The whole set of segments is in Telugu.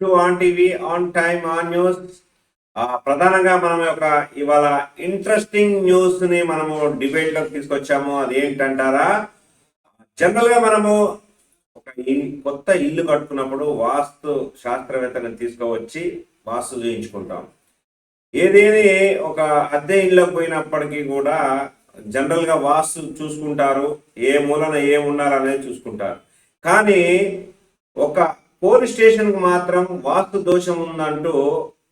To on TV on time on news. ప్రధానంగా మనం ఒక ఇవాళ ఇంట్రెస్టింగ్ న్యూస్ని మనము డిబేట్లోకి తీసుకొచ్చాము. అది ఏంటంటారా జనరల్గా మనము ఒక కొత్త ఇల్లు కట్టుకున్నప్పుడు వాస్తు శాస్త్రవేత్తలను తీసుకువచ్చి వాస్తు చేయించుకుంటాం. ఏదేది ఒక అద్దె ఇళ్ళకి పోయినప్పటికీ కూడా జనరల్గా వాస్తు చూసుకుంటారు. ఏ మూలన ఏమున్నారు ఉండాలనేది చూసుకుంటారు. కానీ ఒక పోలీస్ స్టేషన్కు మాత్రం వాస్తు దోషం ఉందంటూ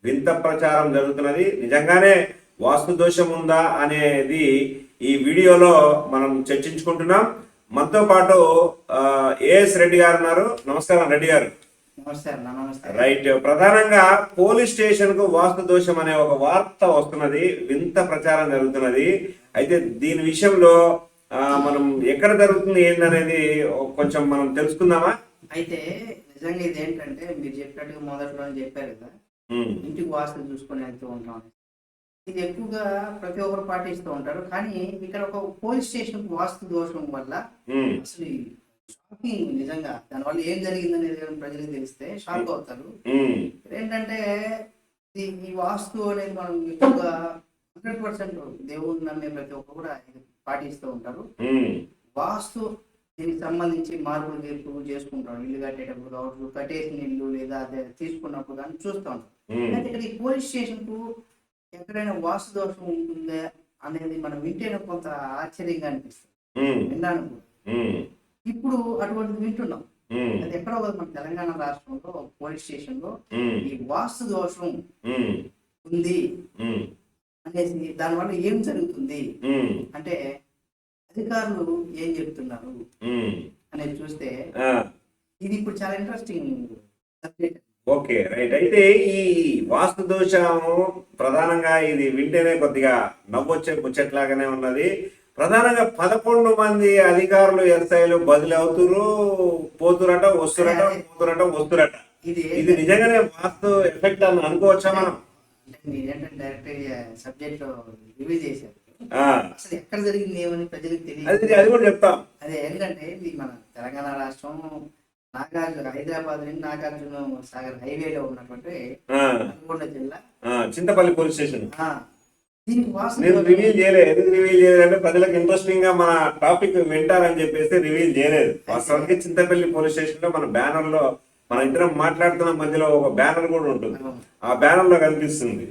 వింత ప్రచారం జరుగుతున్నది. నిజంగానే వాస్తు దోషం ఉందా అనేది ఈ వీడియోలో మనం చర్చించుకుంటున్నాం. మనతో పాటు ఏఎస్ రెడ్డి గారు ఉన్నారు. నమస్కారం రెడ్డి గారు. రైట్. ప్రధానంగా పోలీస్ స్టేషన్కు వాస్తు దోషం అనే ఒక వార్త వస్తున్నది. వింత ప్రచారం జరుగుతున్నది. అయితే దీని విషయంలో మనం ఎక్కడ జరుగుతుంది ఏందనేది కొంచెం మనం తెలుసుకుందామా? అయితే నిజంగా ఇది ఏంటంటే మీరు చెప్పినట్టుగా మొదట్లో చెప్పారు కదా. ఇంటికి వాస్తు చూసుకొని వెళ్తూ ఉంటాం. ఇది ఎక్కువగా ప్రతి ఒక్కరు పాటిస్తూ ఉంటారు. కానీ ఇక్కడ ఒక పోలీస్ స్టేషన్ వాస్తు దోషం వల్ల అసలు షాకింగ్ నిజంగా దానివల్ల ఏం జరిగిందనేది ప్రజలకు తెలిస్తే షాక్ అవుతారు. ఏంటంటే ఈ వాస్తు అనేది మనం ఎక్కువగా హండ్రెడ్ పర్సెంట్ దేవుడిని నమ్మే ప్రతి ఒక్కరు కూడా పాటిస్తూ ఉంటారు. వాస్తు దీనికి సంబంధించి మార్పులు చేర్పులు చేసుకుంటాం ఇల్లు కట్టేటప్పుడు కావచ్చు కట్టేసిన ఇల్లు లేదా తీసుకున్నప్పుడు కానీ చూస్తూ. ఉంటాం అయితే ఇక్కడ ఈ పోలీస్ స్టేషన్కు ఎక్కడైనా వాస్తు దోషం ఉంటుందా అనేది మనం వింటేనే కొంత ఆశ్చర్యంగా అనిపిస్తుంది. విన్నాను ఇప్పుడు అటువంటిది వింటున్నాం. అది ఎక్కడో ఒకటి మన తెలంగాణ రాష్ట్రంలో పోలీస్ స్టేషన్లో ఈ వాస్తు దోషం ఉంది అనేసి దానివల్ల ఏం జరుగుతుంది? అంటే అధికారులు ఏం చెప్తున్నారు. అనేది చూస్తే ఇది ఇప్పుడు చాలా ఇంట్రెస్టింగ్ సబ్జెక్ట్ ఓకే రైట్. అయితే ఈ వాస్తు దోషము ప్రధానంగా ఇది వింటేనే కొద్దిగా నవ్వొచ్చే ముచ్చట్లాగానే ఉన్నది. ప్రధానంగా పదకొండు మంది అధికారులు ఎస్ఐలు బదిలీ అవుతురు పోతురట వస్తురట పోతురట వస్తురట. ఇది ఇది నిజంగానే వాస్తు ఎఫెక్ట్ అని అనుకోవచ్చా మనం? డైరెక్ట్ సబ్జెక్ట్ రివీల్ చేశారు. అసలు ఎక్కడ జరిగింది ఏమని ప్రజలకు తెలియదు. అది కూడా చెప్తాం. అదే ఏంటంటే ఇది మన తెలంగాణ రాష్ట్రం నాగార్జున హైదరాబాద్ నుండి నాగార్జున సాగర్ హైవేలో ఉన్నటువంటి నల్గొండ జిల్లా. Chintapalli police station. నేను రివీల్ చేయలేదు. ఎందుకు రివీల్ ప్రజలకు ఇంట్రెస్టింగ్గా మన టాపిక్ వింటారని చెప్పేసి రివీల్ చేయలేదు. వాస్తవానికి చింతపల్లి పోలీస్ స్టేషన్లో మన బ్యానర్లో మన ఇద్దరం మాట్లాడుతున్న మధ్యలో ఒక బ్యానర్ కూడా ఉంటుంది. ఆ బ్యానర్లో కనిపిస్తుంది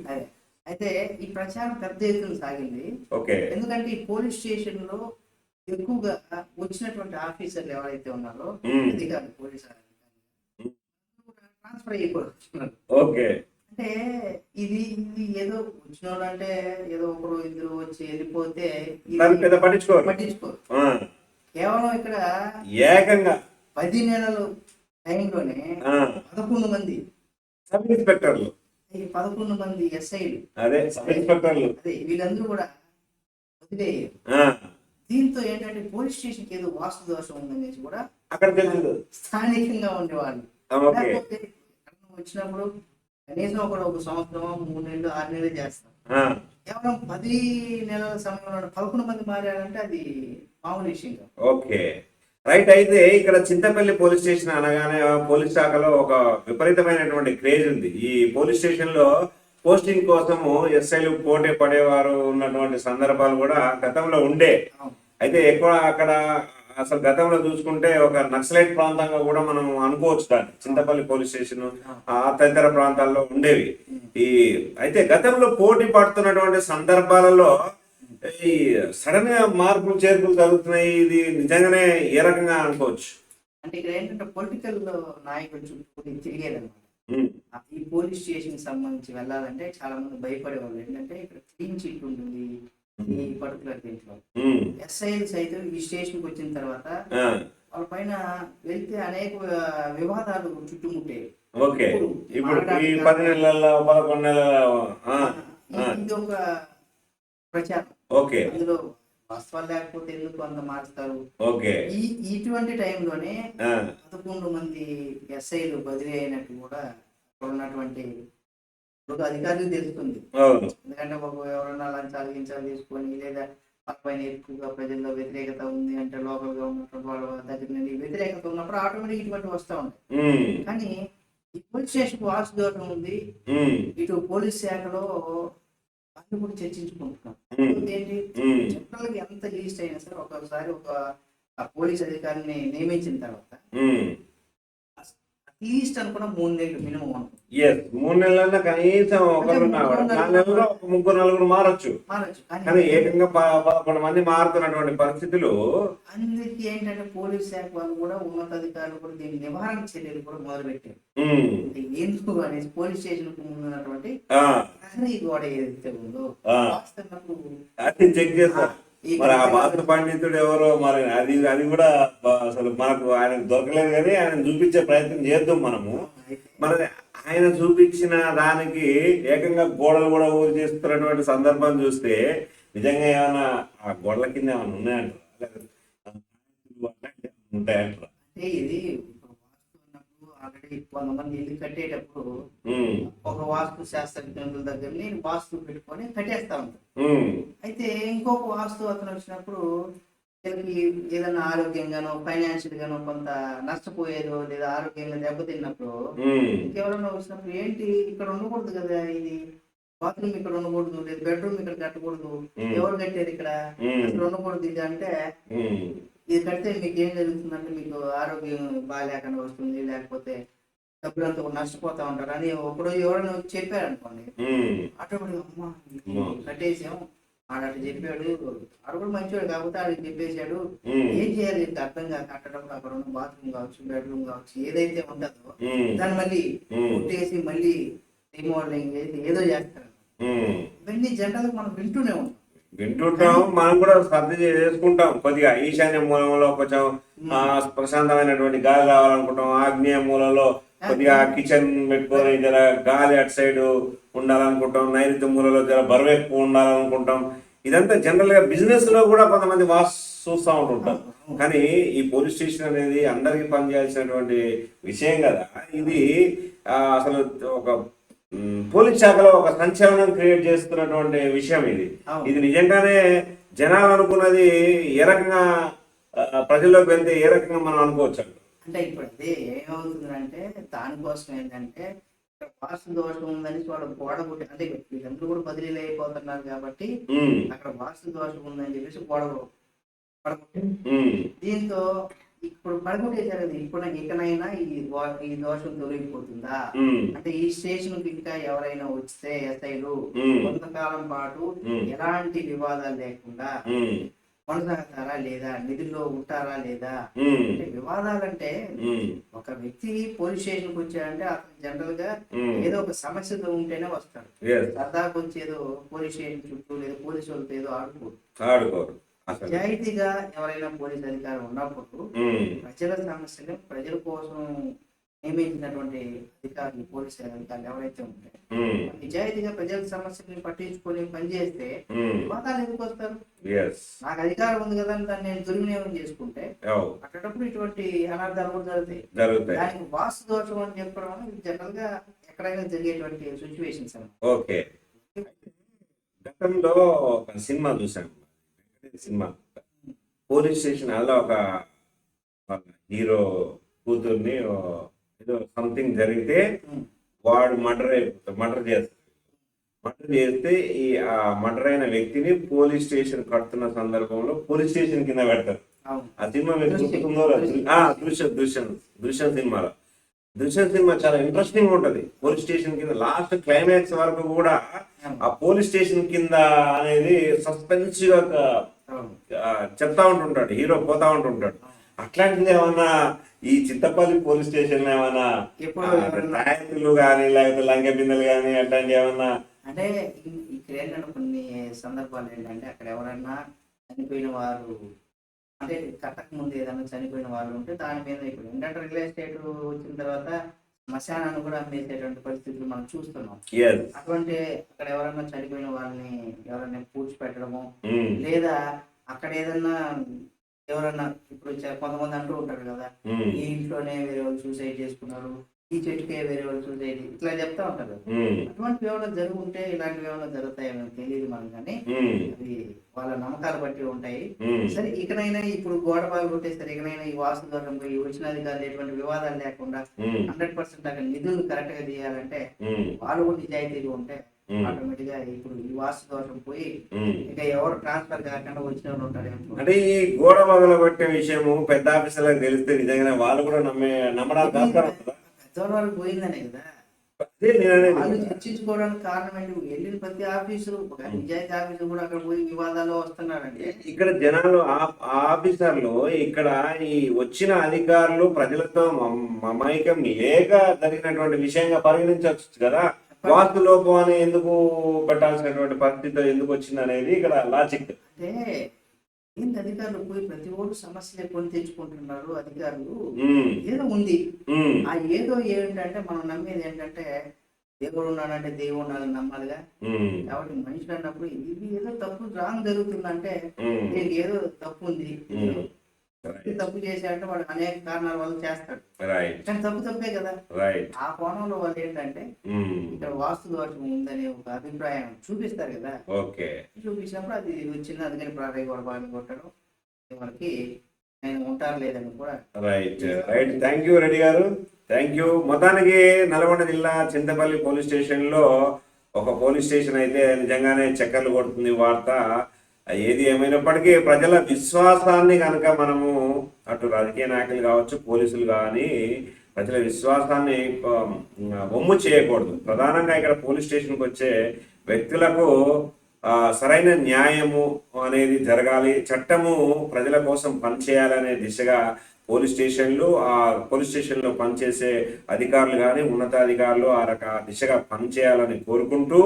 అయితే ఈ ప్రచారం పెద్ద ఎత్తున సాగింది. ఓకే. ఎందుకంటే ఈ పోలీస్ స్టేషన్లో ఎక్కువగా వచ్చినటువంటి ఆఫీసర్లు ఎవరైతే ఉన్నారో అధికారులు పోలీస్ ట్రాన్స్ఫర్ అయిపోతున్నారు ఓకే. అంటే ఇది ఇది ఏదో వచ్చిన అంటే ఏదో ఒకరు ఇద్దరు వచ్చి వెళ్ళిపోతే పట్టించుకోరు. పట్టించుకోరు. కేవలం ఇక్కడ ఏకంగా. పది నెలలు టైంలోనే పదకొండు మంది సబ్ ఇన్స్పెక్టర్లు. ఈ పదకొండు మంది ఎస్ఐలు. అదే సబ్ ఇన్స్పెక్టర్లు. అదే వీళ్ళందరూ కూడా వదిలేయారు దీంతో ఏంటంటే పోలీస్ స్టేషన్కి ఏదో వాస్తు దోషం ఉందనేసి కూడా అక్కడ తెలియదు. స్థానికంగా ఉండేవాళ్ళు. వచ్చినప్పుడు కనీసం ఒక ఒక సంవత్సరం మూడు నెలలు ఆరు నెలలు చేస్తాం. కేవలం పది నెలల సమయంలో పదకొండు మంది మారారంటే అది మామూలు విషయం ఓకే. రైట్ అయితే ఇక్కడ చింతపల్లి పోలీస్ స్టేషన్ అనగానే పోలీస్ శాఖలో ఒక విపరీతమైనటువంటి క్రేజ్ ఉంది. ఈ పోలీస్ స్టేషన్లో పోస్టింగ్ కోసము ఎస్ఐలు పోటీ పడేవారు ఉన్నటువంటి సందర్భాలు కూడా గతంలో ఉండే. అయితే ఎక్కువ అక్కడ అసలు గతంలో చూసుకుంటే ఒక నక్సలైట్ ప్రాంతంగా కూడా మనం అనుకోవచ్చు దాన్ని. చింతపల్లి పోలీస్ స్టేషన్ ఆ తదితర ప్రాంతాల్లో ఉండేవి. ఈ అయితే గతంలో పోటీ పడుతున్నటువంటి సందర్భాలలో ఈ సడన్గా మార్పులు చేర్పులు జరుగుతున్నాయి. ఇది నిజంగానే ఏ రకంగా అనుకోవచ్చు? అంటే ఇక్కడ ఏంటంటే పొలిటికల్ నాయకులు చుట్టూ తిరిగేదన్నమాట ఈ పోలీస్ స్టేషన్ సంబంధించి వెళ్ళాలంటే చాలా మంది భయపడేవాళ్ళు. ఏంటంటే ఇక్కడ క్లీన్ చీట్ ఉంటుంది ఈ పర్టికులర్ దీంట్లో. ఎస్ఐలు సైతం ఈ స్టేషన్కి వచ్చిన తర్వాత వాళ్ళ పైన వెళ్తే అనేక వివాదాలు చుట్టుముట్టాయి. ఓకే. ఇప్పుడు ఈ పది నెలల పదకొండు నెలల ఇది ఒక ప్రచారం. ఓకే. అందులో వాస్తవాలు లేకపోతే ఎందుకు అంత మార్చుతారు ఓకే. ఈ ఇటువంటి టైంలోనే పదకొండు మంది ఎస్ఐలు బదిలీ అయినట్టు కూడా ఉన్నటువంటి ఒక అధికారులకు తెలుస్తుంది. ఎందుకంటే ఒక ఎవరైనా లంచాలు గించాలు తీసుకొని లేదా పైన ఎక్కువగా ప్రజల్లో వ్యతిరేకత ఉంది అంటే లోకల్గా ఉన్నటువంటి వాళ్ళ దగ్గర నుండి వ్యతిరేకత ఉన్నప్పుడు ఆటోమేటిక్ ఇటువంటి వస్తూ ఉంటాయి. కానీ ఈ పోలీస్ స్టేషన్ వాస్తు దోషం ఉంది. ఇటు పోలీస్ శాఖలో వాళ్ళు కూడా చర్చించుకుంటున్నాం. గా ఎంత లీస్ట్ అయినా సరే ఒకసారి ఒక పోలీస్ అధికారిని నియమించిన తర్వాత. లీస్ట్ అనుకున్న మూడు నెలలు మినిమం ఎస్ మూడు నెలలన్నా కనీసం ఒకరు నెలల్లో ఒక ముగ్గురు నలుగురు మారొచ్చు. మారచ్చు కానీ ఏకంగా పదకొండు మంది మారుతున్నటువంటి పరిస్థితులు అందుకే ఏంటంటే పోలీస్ శాఖ వాళ్ళు కూడా ఉన్నతాధికారులు కూడా దీని నివారణ చర్యలు కూడా మొదలుపెట్టారు. ఉమ్, అంటే ఎందుకు అనేసి పోలీస్ స్టేషన్కు ముందు ఉన్నటువంటి గోడ ఏదైతే ఉందో అది చెక్ చేస్తారు మరి ఆ వాస్తు పండితుడు ఎవరో మరి అది అది కూడా అసలు మనకు ఆయన దొరకలేదు కానీ ఆయన చూపించే ప్రయత్నం చేద్దాం మనము. మరి ఆయన చూపించిన దానికి ఏకంగా గోడలు కూడా ఊరు చేస్తున్నటువంటి సందర్భం చూస్తే నిజంగా ఏమైనా ఆ గోడల కింద ఏమైనా ఉన్నాయంటారు? ఉంటాయంటారు? ఇది కొంతమంది ఇల్లు కట్టేటప్పుడు ఒక వాస్తు శాస్త్రజ్ఞుల దగ్గర నేను వాస్తు పెట్టుకొని కట్టేస్తా ఉంటాను అయితే ఇంకొక వాస్తు అతను వచ్చినప్పుడు వీళ్ళకి ఏదైనా ఆరోగ్యంగానో ఫైనాన్షియల్ గానో కొంత నష్టపోయేదో లేదా ఆరోగ్యంగా దెబ్బతిన్నప్పుడు ఇంకెవరన్నా వచ్చినప్పుడు ఏంటి ఇక్కడ ఉండకూడదు కదా ఇది? బాత్రూమ్ ఇక్కడ ఉండకూడదు లేదా బెడ్రూమ్ ఇక్కడ కట్టకూడదు. ఎవరు కట్టారు ఇక్కడ? ఇక్కడ ఉండకూడదు ఇది అంటే ఇది కడితే మీకు ఏం జరుగుతుందంటే మీకు ఆరోగ్యం బాగాలేకుండా వస్తుంది లేకపోతే డబ్బులంతా నష్టపోతా ఉంటారు అని ఒకడు ఎవరైనా చెప్పారు అనుకోండి ఆటోమేటిక్ అమ్మా. కట్టేసాం. ఆడట చెప్పాడు. ఆడు కూడా మంచివాడు కాబట్టి ఆడికి చెప్పేశాడు. ఏం చేయాలి? ఇంత అర్థం కాక కట్టడం అక్కడ ఉన్న బాత్రూమ్ కావచ్చు బెడ్రూమ్ కావచ్చు ఏదైతే ఉంటుందో దాన్ని మళ్ళీ కొట్టేసి మళ్ళీ రీమోడలింగ్ చేసి ఏదో చేస్తారు. ఇవన్నీ జనరల్గా మనం వింటూనే ఉంటాం. వింటుంటాం మనం కూడా శ్రద్ధ చేసుకుంటాం. కొద్దిగా ఈశాన్య మూలంలో కొంచెం ప్రశాంతమైనటువంటి గాలి రావాలనుకుంటాం. ఆగ్నేయ మూలలో కొద్దిగా కిచెన్ పెట్టుకొని జర గాలి అటు సైడ్ ఉండాలనుకుంటాం నైరుతి మూలలో జర బరువు ఎక్కువ ఉండాలనుకుంటాం. ఇదంతా జనరల్గా బిజినెస్లో కూడా కొంతమంది వాస్ చూస్తూ ఉంటుంటాం కానీ ఈ పోలీస్ స్టేషన్ అనేది అందరికీ పనిచేయాల్సినటువంటి విషయం కదా. ఇది అసలు ఒక పోలీస్ శాఖలో ఒక సంచలనం క్రియేట్ చేస్తున్నటువంటి విషయం ఇది. ఇది నిజంగానే జనాలు అనుకున్నది ఏ రకంగా ప్రజల్లోకి వెళ్తే ఏ రకంగా మనం అనుకోవచ్చు అంటే ఇప్పుడు ఏమవుతుందంటే దానికోసం ఏంటంటే వాస్తు దోషం ఉందని వాళ్ళ గోడ కొట్టి అంటే వీళ్ళందరూ కూడా బదిలీలు అయిపోతున్నారు కాబట్టి అక్కడ వాస్తు దోషం ఉందని చెప్పేసి గోడ దీంతో ఇప్పుడు పడగొట్టేశారు కదా ఇప్పుడు ఇకనైనా ఈ ఈ దోషం తొలగిపోతుందా? అంటే ఈ స్టేషన్ ఇంకా ఎవరైనా వస్తే ఎస్ఐలు కొంతకాలం పాటు ఎలాంటి వివాదాలు లేకుండా కొనసాగుతారా లేదా? నిధుల్లో ఉంటారా లేదా? అంటే వివాదాలంటే ఒక వ్యక్తి పోలీస్ స్టేషన్కి వచ్చాడంటే అతను జనరల్గా. ఏదో ఒక సమస్యతో ఉంటేనే వస్తాడు. సరదాకు వచ్చేదో పోలీస్ స్టేషన్ చుట్టూ లేదా పోలీసు వాళ్ళతో ఏదో ఆడుకోరు. నిజాయితీగా ఎవరైనా పోలీస్ అధికారి ఉన్నప్పుడు ప్రజల సమస్యలు ప్రజల కోసం నియమించినటువంటి అధికారులు పోలీస్ అధికారులు ఎవరైతే ఉంటారో. నిజాయితీగా ప్రజల సమస్యలను పట్టించుకొని పనిచేస్తే వివాదాలు ఎందుకు వస్తారు? నాకు అధికారం ఉంది కదా అని దాన్ని నేను దుర్వినియోగం చేసుకుంటే అవు, అట్టేటప్పుడు ఇటువంటి అనర్థాలు కూడా జరుగుతాయి. దానికి వాస్తు దోషం అని చెప్పడం అనేది జనరల్గా ఎక్కడైనా జరిగేటువంటి సిచ్యువేషన్స్ ఓకే గతంలో ఒక సినిమా చూసాను సినిమా. పోలీస్ స్టేషన్ అలా ఒక హీరో కూతుర్ని ఏదో సంథింగ్ జరిగితే. వాడు మర్డర్ అయిపోతాడు మర్డర్ చేస్తాడు. మర్డర్ చేస్తే ఈ ఆ మర్డర్ అయిన వ్యక్తిని పోలీస్ స్టేషన్ కడుతున్న సందర్భంలో పోలీస్ స్టేషన్ కింద పెడతారు. ఆ సినిమా లేదో? ఆ, దృశ్యం దృశ్యం. దృశ్యం సినిమాలో. దృశ్యం సినిమా చాలా ఇంట్రెస్టింగ్ ఉంటది. పోలీస్ స్టేషన్ కింద లాస్ట్ క్లైమాక్స్ వరకు కూడా ఆ పోలీస్ స్టేషన్ కింద అనేది సస్పెన్స్గా చెప్తా ఉంటుంటాడు. హీరో పోతా ఉంటుంటాడు. అట్లాంటిది ఏమన్నా ఈ చిత్తపల్లి పోలీస్ స్టేషన్ ఏమన్నా ట్యాంకులు కానీ లేకపోతే లంకె బిందెలు కానీ అట్లాంటివి ఏమన్నా? అంటే ఇక్కడ ఏంటంటే కొన్ని సందర్భాలు ఏంటంటే అక్కడ ఎవరన్నా చనిపోయిన వారు అంటే కట్టక ముందు ఏదైనా చనిపోయిన వాళ్ళు ఉంటే దాని మీద ఇప్పుడు ఏంటంటే రియల్ ఎస్టేట్ వచ్చిన తర్వాత శ్మశానాన్ని కూడా అమ్మేసేటువంటి పరిస్థితులు మనం చూస్తున్నాం. అటువంటి అక్కడ ఎవరైనా చనిపోయిన వాళ్ళని ఎవరైనా పూడ్చిపెట్టడము ఉమ్, లేదా అక్కడ ఏదన్నా ఎవరన్నా ఇప్పుడు కొంతమంది అంటూ ఉంటారు కదా ఈ ఇంట్లోనే వేరే వాళ్ళు సూసైడ్ చేసుకున్నారు ఈ చెట్టుకే వేరే వాళ్ళు చూసేది ఇట్లా చెప్తా ఉంటారు. అటువంటివి ఏమైనా జరుగుంటే ఇలాంటివి ఏమైనా జరుగుతాయేమో తెలియదు మనం కానీ అది వాళ్ళ నమ్మకాలు బట్టి ఉంటాయి. సరే ఇకనైనా ఇప్పుడు గోడ బాగా కొట్టేస్తారు ఇకనైనా ఈ వాస్తు దూరం పోయి వచ్చిన అధికారులు ఎటువంటి వివాదాలు లేకుండా హండ్రెడ్ పర్సెంట్ అక్కడ నిధులు కరెక్ట్గా చేయాలంటే ఉమ్, వాళ్ళు కూడా నిజాయితీగా ఉంటే ఆటోమేటిక్గా ఇప్పుడు ఈ వాస్తు దోషం పోయి. ఇంకా ఎవరు ట్రాన్స్ఫర్ కాకుండా వచ్చిన అంటే ఈ గోడ మొదలు కొట్టే విషయము పెద్ద ఆఫీసర్లకు తెలిస్తే నిజంగానే వాళ్ళు కూడా నమ్మే నమ్మడానికి ఆస్కారం ఉంటుందా? పెద్దవాళ్ళ వరకు పోయిందనే కదా. వాళ్ళు చర్చించుకోవడానికి కారణం ఏంటి? వెళ్ళిన ప్రతి ఆఫీసు నిజాయితీ ఆఫీసు కూడా అక్కడ పోయి వివాదాలు వస్తున్నారంటే ఇక్కడ జనాలు ఆఫీసర్లు ఇక్కడ ఈ వచ్చిన అధికారులు ప్రజలతో మమ- మమైకం లేక జరిగినటువంటి విషయంగా పరిగణించవచ్చు కదా. వాస్తు లోపం అని ఎందుకు పెట్టాల్సినటువంటి పరిస్థితి ఎందుకు వచ్చింది అనేది ఇక్కడ లాజిక్ అంటే ఏంటి అధికారులు పోయి ప్రతి ఓడు సమస్యలు కొని తెచ్చుకుంటున్నారు అధికారులు? ఏదో ఉంది. ఆ ఏదో ఏంటంటే మనం నమ్మేది ఏంటంటే దేవుడు ఉన్నాడంటే దేవుడు ఉన్నాడని నమ్మాలిగా. కాబట్టి మనుషులు అన్నప్పుడు ఇది ఏదో తప్పు రాంగ్ జరుగుతుందంటే దీనికి ఏదో తప్పు ఉంది. తప్పు చేశాడంటే వాడు అనేక కారణాల వల్ల చేస్తాడు. రైట్ కానీ తప్పు తప్పే కదా. రైట్ ఆ కోణంలో వాళ్ళు ఏంటంటే ఉమ్, ఇక్కడ వాస్తు దోషం ఉందనే ఒక అభిప్రాయం చూపిస్తారు కదా. ఓకే చూపించినప్పుడు అది వచ్చింది అందుకని ప్రాణాయి కూడా బాగా కొట్టడం. ఎవరికి ఆయన ఉంటారు లేదని కూడా. Right right thank you Reddy garu. Thank you మొత్తానికి నల్గొండ జిల్లా చింతపల్లి పోలీస్ స్టేషన్లో ఒక పోలీస్ స్టేషన్ అయితే నిజంగానే చక్కర్లు కొడుతుంది వార్త. ఏది ఏమైనప్పటికీ ప్రజల విశ్వాసాన్ని కనుక మనము అటు రాజకీయ నాయకులు కావచ్చు పోలీసులు కానీ ప్రజల విశ్వాసాన్ని బొమ్ము చేయకూడదు. ప్రధానంగా ఇక్కడ పోలీస్ స్టేషన్కి వచ్చే వ్యక్తులకు సరైన న్యాయము అనేది జరగాలి. చట్టము ప్రజల కోసం పనిచేయాలనే దిశగా పోలీస్ స్టేషన్లు ఆ పోలీస్ స్టేషన్లో పనిచేసే అధికారులు కానీ ఉన్నతాధికారులు ఆ రక దిశగా పనిచేయాలని కోరుకుంటూ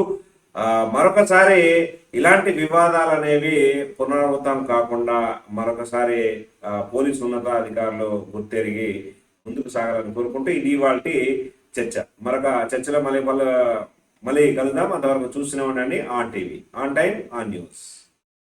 మరొకసారి ఇలాంటి వివాదాలు అనేవి పునరావృతం కాకుండా మరొకసారి పోలీసు ఉన్నతాధికారులు గుర్తెరిగి ముందుకు సాగాలని కోరుకుంటూ ఇది వాటి చర్చ. మరొక చర్చలో మళ్ళీ మళ్ళీ మళ్ళీ కలుద్దాం. అంతవరకు చూస్తూనే ఉండండి. On TV. On time on news.